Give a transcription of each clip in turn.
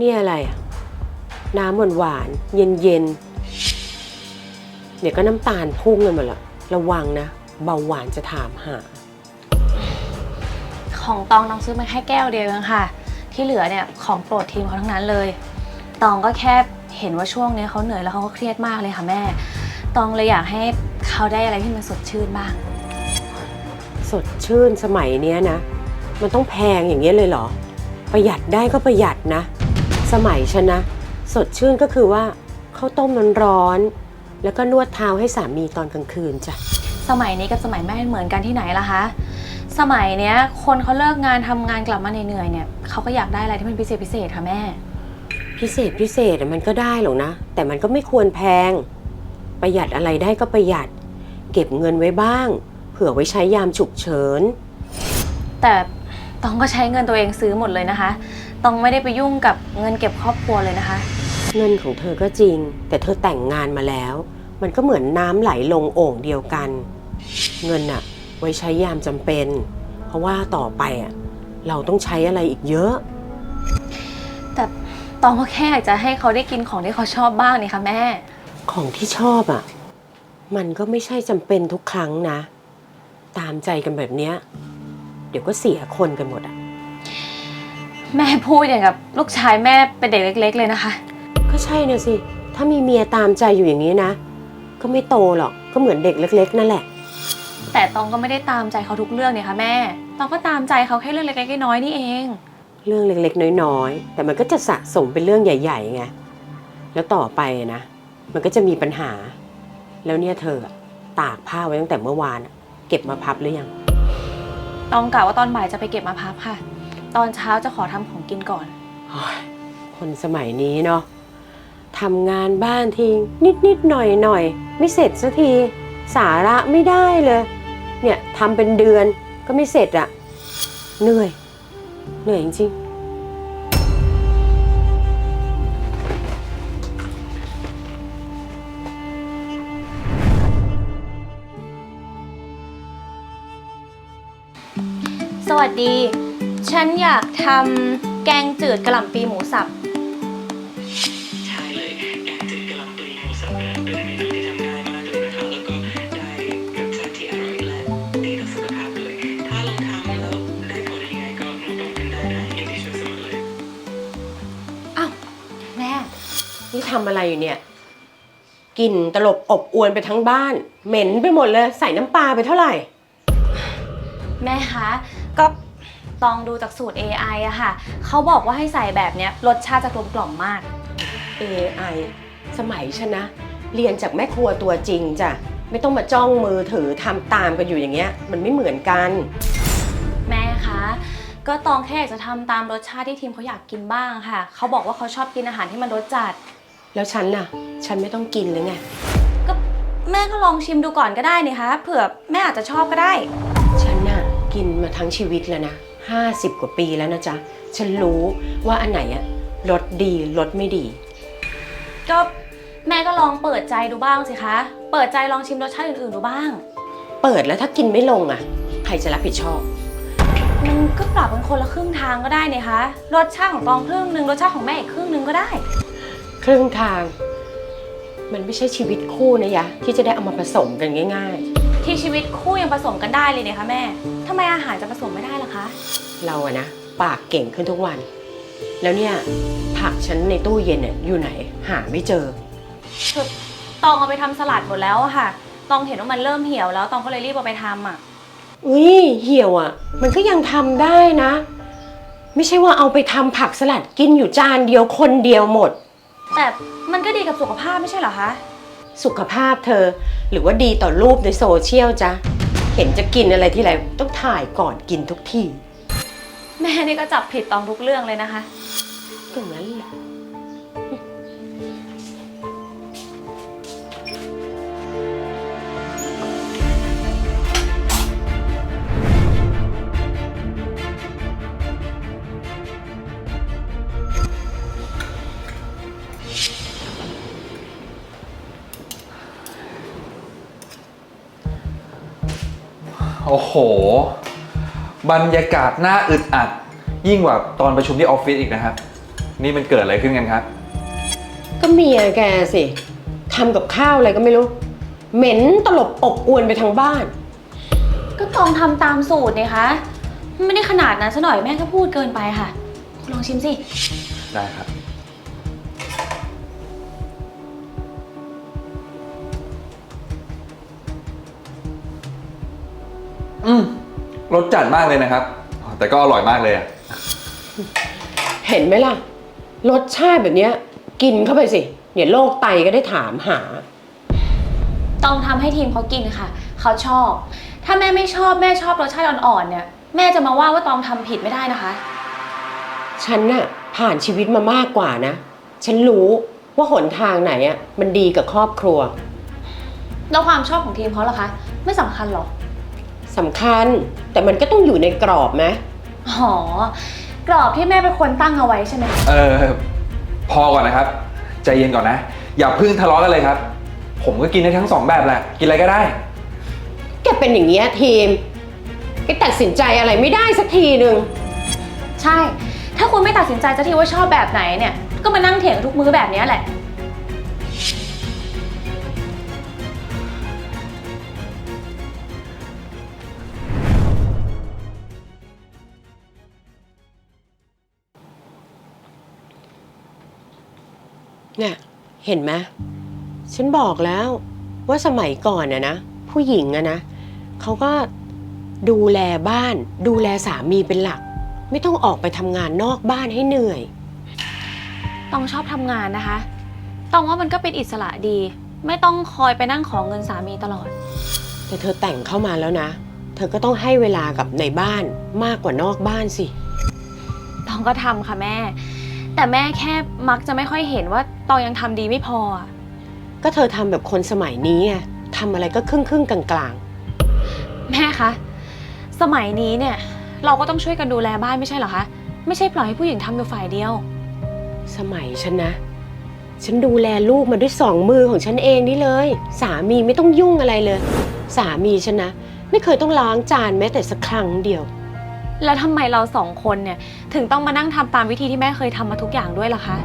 นี่อะไรอะน้ำหวานหวานๆเย็นเย็นๆเดี๋ยวก็น้ำตาลพุ่งกันหมดละระวังนะ เบาหวานจะถามหา ของตองน้องซื้อมาแค่แก้วเดียวเองค่ะ ที่เหลือเนี่ยของโปรดทีมเขาทั้งนั้นเลย ตองก็แค่เห็นว่าช่วงนี้เขาเหนื่อยแล้วเขาก็เครียดมากเลยค่ะแม่ ตองเลยอยากให้เขาได้อะไรที่มันสดชื่นบ้าง สดชื่นสมัยเนี้ยนะ มันต้องแพงอย่างเงี้ยเลยเหรอ ประหยัดได้ก็ประหยัดนะ สมัยฉันนะ สดชื่นก็คือว่าข้าวต้มร้อนๆแล้วก็นวดเท้าให้สามีตอนกลางคืนจ้ะ สมัยนี้กับสมัยแม่เหมือนกันที่ไหนล่ะคะ สมัยเนี้ยคนเขาเลิกงานทำงานกลับมาเหนื่อยๆเนี่ยเขาก็อยากได้อะไรที่มันพิเศษพิเศษค่ะแม่ พิเศษพิเศษอะมันก็ได้หรอกนะ แต่มันก็ไม่ควรแพง ประหยัดอะไรได้ก็ประหยัด เก็บเงินไว้บ้าง เผื่อไว้ใช้ยามฉุกเฉิน แต่ตองก็ใช้เงินตัวเองซื้อหมดเลยนะคะ ตองไม่ได้ไปยุ่งกับเงินเก็บครอบครัวเลยนะคะ เงินของเธอก็จริง แต่เธอแต่งงานมาแล้ว มันก็เหมือนน้ำไหลลงโอ่งเดียวกัน เงินอะไว้ใช้ยามจำเป็น เพราะว่าต่อไปอะเราต้องใช้อะไรอีกเยอะ แต่ตองก็แค่อยากจะให้เขาได้กินของที่เขาชอบบ้างนี่ค่ะแม่ ของที่ชอบอะมันก็ไม่ใช่จำเป็นทุกครั้งนะ ตามใจกันแบบเนี้ยเดี๋ยวก็เสียคนกันหมดอะ แม่พูดอย่างกับลูกชายแม่เป็นเด็กเล็ก ๆ เลยนะคะ ก็ใช่นะสิ ถ้ามีเมียตามใจอยู่อย่างนี้นะ ก็ไม่โตหรอก ก็เหมือนเด็กเล็ก ๆ นั่นแหละ แต่ตองก็ไม่ได้ตามใจเขาทุกเรื่องเนี่ยค่ะแม่ ตองก็ตามใจเขาแค่เรื่องเล็กๆน้อยๆนี่เอง เรื่องเล็กๆ น้อยๆ แต่มันก็จะสะสมเป็นเรื่องใหญ่ๆไง แล้วต่อไปนะ มันก็จะมีปัญหา แล้วเนี่ยเธออะตากผ้าไว้ตั้งแต่เมื่อวานอะเก็บมาพับหรือยัง ตองกะว่าตอนบ่ายจะไปเก็บมาพับค่ะ ตอนเช้าจะขอทำของกินก่อน โอ้ยคนสมัยนี้เนาะทำงานบ้านทีนิดนิดๆหน่อยหน่อยๆ ไม่เสร็จสักที สาระไม่ได้เลย เนี่ยทำเป็นเดือนก็ไม่เสร็จอะเหนื่อย เหนื่อยจริงๆสวัสดี ฉันอยากทำแกงจืดกระหล่ำปีหมูสับ ใช่เลยแกงจืดกะหล่ำปลีหมูสับเนี่ยเป็นเมนูที่ทำง่ายมากเลยนะคะแล้วก็ได้รสชาติที่อร่อยและดีต่อสุขภาพเลย ถ้าลองทำแล้วได้ผลยังไงก็มาบอกกันได้นะยินดีช่วยเสมอเลย อ้าวแม่ นี่ทำอะไรอยู่เนี่ยกลิ่นตลบอบอวนไปทั้งบ้าน เหม็นไปหมดเลย ใส่น้ำปลาไปเท่าไหร่ แม่คะก็ ตองดูจากสูตร AI อะค่ะ เขาบอกว่าให้ใส่แบบเนี้ยรสชาติจะกลมกล่อมมาก AI สมัยฉันนะ เรียนจากแม่ครัวตัวจริงจ้ะ ไม่ต้องมาจ้องมือถือทำตามกันอยู่อย่างเงี้ย มันไม่เหมือนกัน แม่คะ ก็ตองแค่อยากจะทำตามรสชาติที่ทีมเขาอยากกินบ้างค่ะ เขาบอกว่าเขาชอบกินอาหารที่มันรสจัด แล้วฉันน่ะ ฉันไม่ต้องกินเลยไง ก็แม่ก็ลองชิมดูก่อนก็ได้นี่คะ เผื่อแม่อาจจะชอบก็ได้ ฉันน่ะกินมาทั้งชีวิตแล้วนะ ห้าสิบกว่าปีแล้วนะจ๊ะ ฉันรู้ว่าอันไหนอะรสดีรสไม่ดี ก็แม่ก็ลองเปิดใจดูบ้างสิคะ เปิดใจลองชิมรสชาติอื่นๆดูบ้าง เปิดแล้วถ้ากินไม่ลงอะใครจะรับผิดชอบ มันก็ปรับเป็นคนละครึ่งทางก็ได้นี่คะ รสชาติของตองครึ่งหนึ่งรสชาติของแม่อีกครึ่งหนึ่งก็ได้ ครึ่งทาง มันไม่ใช่ชีวิตคู่นะยะ ที่จะได้เอามาผสมกันง่าย ที่ชีวิตคู่ยังผสมกันได้เลยเนี่ยคะแม่ ทำไมอาหารจะผสมไม่ได้ล่ะคะๆเราอะนะ ปากเก่งขึ้นทุกวัน แล้วเนี่ย ผักฉันในตู้เย็นเนี่ยอยู่ไหน หาไม่เจอ คือตองเอาไปทำสลัดหมดแล้วอะค่ะ ตองเห็นว่ามันเริ่มเหี่ยวแล้วตองก็เลยรีบเอาไปทำอะอุ้ยเหี่ยวอะ่ะ มันก็ยังทำได้นะ ไม่ใช่ว่าเอาไปทำผักสลัดกินอยู่จานเดียวคนเดียวหมด แต่มันก็ดีกับสุขภาพไม่ใช่เหรอคะ สุขภาพเธอ หรือว่าดีต่อรูปในโซเชียลจ๊ะเห็นจะกินอะไรที่ไรต้องถ่ายก่อนกินทุกที แม่นี่ก็จับผิดตองทุกเรื่องเลยนะคะก็งั้นแหละ โอ้โห บรรยากาศน่าอึดอัด ยิ่งกว่าตอนประชุมที่ออฟฟิศอีกนะครับ นี่มันเกิดอะไรขึ้นกันครับ ก็เมียแกสิทำกับข้าวอะไรก็ไม่รู้ เหม็นตลบอบอวนไปทางบ้าน ก็ตองทำตามสูตรนี่คะ ไม่ได้ขนาดนั้นซะหน่อยแม่ก็พูดเกินไปค่ะ คุณลองชิมสิ ได้ครับ อืมรสจัดมากเลยนะครับ แต่ก็อร่อยมากเลยอะเห็นไหมล่ะ รสชาติแบบเนี้ย กินเข้าไปสิ เดี๋ยวโรคไตก็ได้ถามหา ต้องทำให้ทีมเขากินค่ะ เขาชอบ ถ้าแม่ไม่ชอบแม่ชอบรสชาติอ่อนๆเนี่ย แม่จะมาว่าว่าตองทำผิดไม่ได้นะคะ ฉันน่ะผ่านชีวิตมามากกว่านะ ฉันรู้ว่าหนทางไหนอะมันดีกับครอบครัว แล้วความชอบของทีมเขาล่ะคะ ไม่สำคัญหรอ สำคัญ แต่มันก็ต้องอยู่ในกรอบไหมอ๋อกรอบที่แม่เป็นคนตั้งเอาไว้ใช่ไหมเออพอก่อนนะครับ ใจเย็นก่อนนะ อย่าเพึ่งทะเลาะกันเลยครับ ผมก็กินได้ทั้งสองแบบแหละ กินอะไรก็ได้ แกเป็นอย่างเงี้ยทีมแกตัดสินใจอะไรไม่ได้สักทีหนึ่งใช่ ถ้าคุณไม่ตัดสินใจจะทีว่าชอบแบบไหนเนี่ย ก็มานั่งเถียงกันทุกมื้อแบบเนี้ยแหละ เนี่ย เห็นไหมฉันบอกแล้วว่าสมัยก่อนนะนะ ผู้หญิงอะนะเขาก็ดูแลบ้าน ดูแลสามีเป็นหลัก ไม่ต้องออกไปทำงานนอกบ้านให้เหนื่อย ตองชอบทำงานนะคะ ตองว่ามันก็เป็นอิสระดี ไม่ต้องคอยไปนั่งขอเงินสามีตลอด แต่เธอแต่งเข้ามาแล้วนะ เธอก็ต้องให้เวลากับในบ้านมากกว่านอกบ้านสิ ตองก็ทำค่ะแม่ แต่แม่แค่มักจะไม่ค่อยเห็นว่าตองยังทำดีไม่พออะก็เธอทำแบบคนสมัยนี้ไงทำอะไรก็ครึ่งครึ่งๆกลางกลางแม่คะ สมัยนี้เนี่ย เราก็ต้องช่วยกันดูแลบ้านไม่ใช่เหรอคะ ไม่ใช่ปล่อยให้ผู้หญิงทำอยู่ฝ่ายเดียว ๆสมัยฉันนะ ฉันดูแลลูกมาด้วยสองมือของฉันเองนี่เลย สามีไม่ต้องยุ่งอะไรเลย สามีฉันนะ ไม่เคยต้องล้างจานแม้แต่สักครั้งเดียว แล้วทำไมเราสองคนเนี่ย ถึงต้องมานั่งทำตามวิธีที่แม่เคยทำมาทุกอย่างด้วยล่ะคะ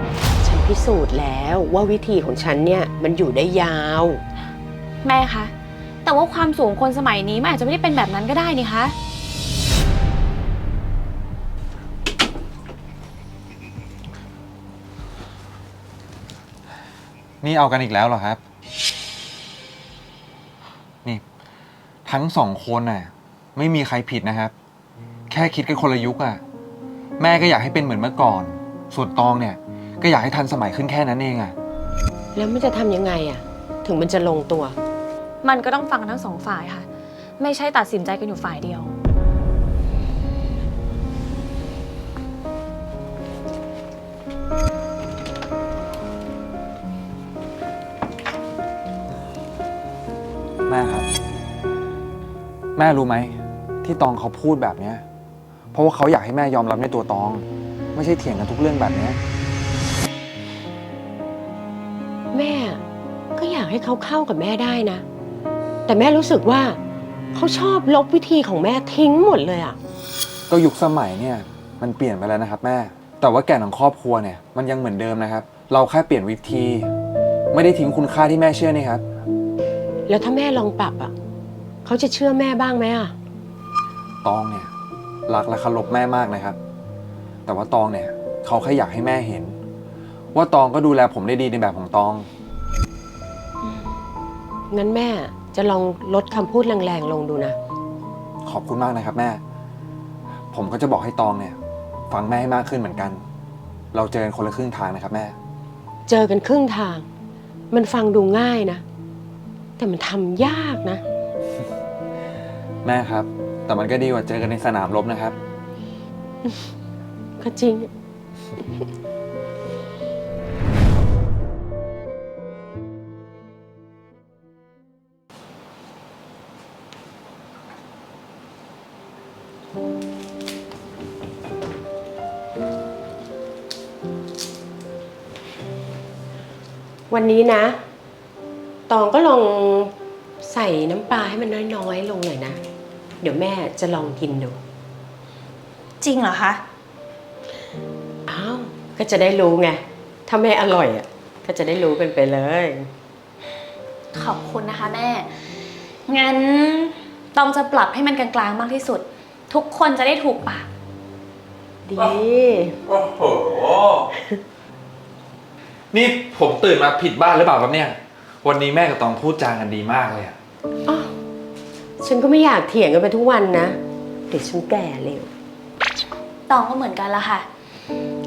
ฉันพิสูจน์แล้วว่าวิธีของฉันเนี่ยมันอยู่ได้ยาว แม่คะ แต่ว่าความสูงคนสมัยนี้มันอาจจะไม่ได้เป็นแบบนั้นก็ได้นี่คะ นี่เอากันอีกแล้วเหรอครับ นี่ ทั้งสองคนน่ะ ไม่มีใครผิดนะครับ แค่คิดกันคนละยุคอะ่ะแม่ก็อยากให้เป็นเหมือนเมื่อก่อน ส่วนตองเนี่ย ก็อยากให้ทันสมัยขึ้นแค่นั้นเองอะ่ะแล้วมันจะทำยังไงอะถึงมันจะลงตัว มันก็ต้องฟังทั้งสองฝ่ายค่ะ ไม่ใช่ตัดสินใจกันอยู่ฝ่ายเดียว แม่ครับ แม่รู้ไหม ที่ตองเขาพูดแบบเนี้ย เพราะว่าเขาอยากให้แม่ยอมรับในตัวตอง ไม่ใช่เถียงกันทุกเรื่องแบบเนี้ยแม่ก็อยากให้เขาเข้ากับแม่ได้นะ แต่แม่รู้สึกว่าเขาชอบลบวิธีของแม่ทิ้งหมดเลยอะก็ยุคสมัยเนี่ยมันเปลี่ยนไปแล้วนะครับ แม่ แต่ว่าแก่นของครอบครัวเนี่ยมันยังเหมือนเดิมนะครับ เราแค่เปลี่ยนวิธี ไม่ได้ทิ้งคุณค่าที่แม่เชื่อนี่ครับ แล้วถ้าแม่ลองปรับอะเขาจะเชื่อแม่บ้างไหมอะตองเนี่ย รักและเคารพแม่มากนะครับ แต่ว่าตองเนี่ย เขาแค่อยากให้แม่เห็น ว่าตองก็ดูแลผมได้ดีในแบบของตอง งั้นแม่จะลองลดคำพูดแรงๆลงดูนะ ขอบคุณมากนะครับแม่ ผมก็จะบอกให้ตองเนี่ย ฟังแม่ให้มากขึ้นเหมือนกัน เราเจอกันคนละครึ่งทางนะครับแม่ เจอกันครึ่งทาง มันฟังดูง่ายนะ แต่มันทำยากนะ แม่ครับ แต่มันก็ดีกว่าเจอกันในสนามรบนะครับ ก็จริง วันนี้นะ ตองก็ลองใส่น้ำปลาให้มันน้อย ๆ ลงหน่อยนะ เดี๋ยวแม่จะลองกินดู จริงเหรอคะ อ้าว ก็จะได้รู้ไง ถ้าไม่อร่อยอะ ก็จะได้รู้กันไปเลย ขอบคุณนะคะแม่ งั้นตองจะปรับให้มันกลางๆมากที่สุด ทุกคนจะได้ถูกปากดี โอ้โห นี่ผมตื่นมาผิดบ้านหรือเปล่าครับเนี่ย วันนี้แม่กับตองพูดจากันดีมากเลยอะอ้าว ฉันก็ไม่อยากเถียงกันไปทุกวันนะ เดี๋ยวฉันแก่เร็ว ตองก็เหมือนกันละค่ะ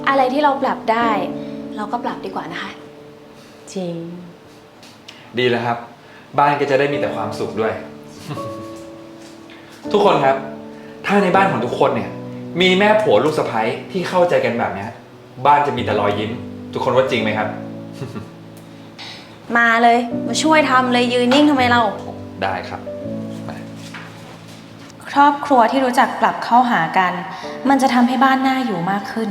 อะไรที่เราปรับได้ เราก็ปรับดีกว่านะคะ จริง ดีแล้วครับ บ้านก็จะได้มีแต่ความสุขด้วย ทุกคนครับ ถ้าในบ้านของทุกคนเนี่ย มีแม่ผัวลูกสะใภ้ที่เข้าใจกันแบบเนี้ยบ้านจะมีแต่รอยยิ้ม ทุกคนว่าจริงไหมครับ มาเลย มาช่วยทำเลยยืนนิ่งทำไมเรา ได้ครับมาค รอบครัวที่รู้จักปรับเข้าหากัน มันจะทำให้บ้านน่าอยู่มากขึ้น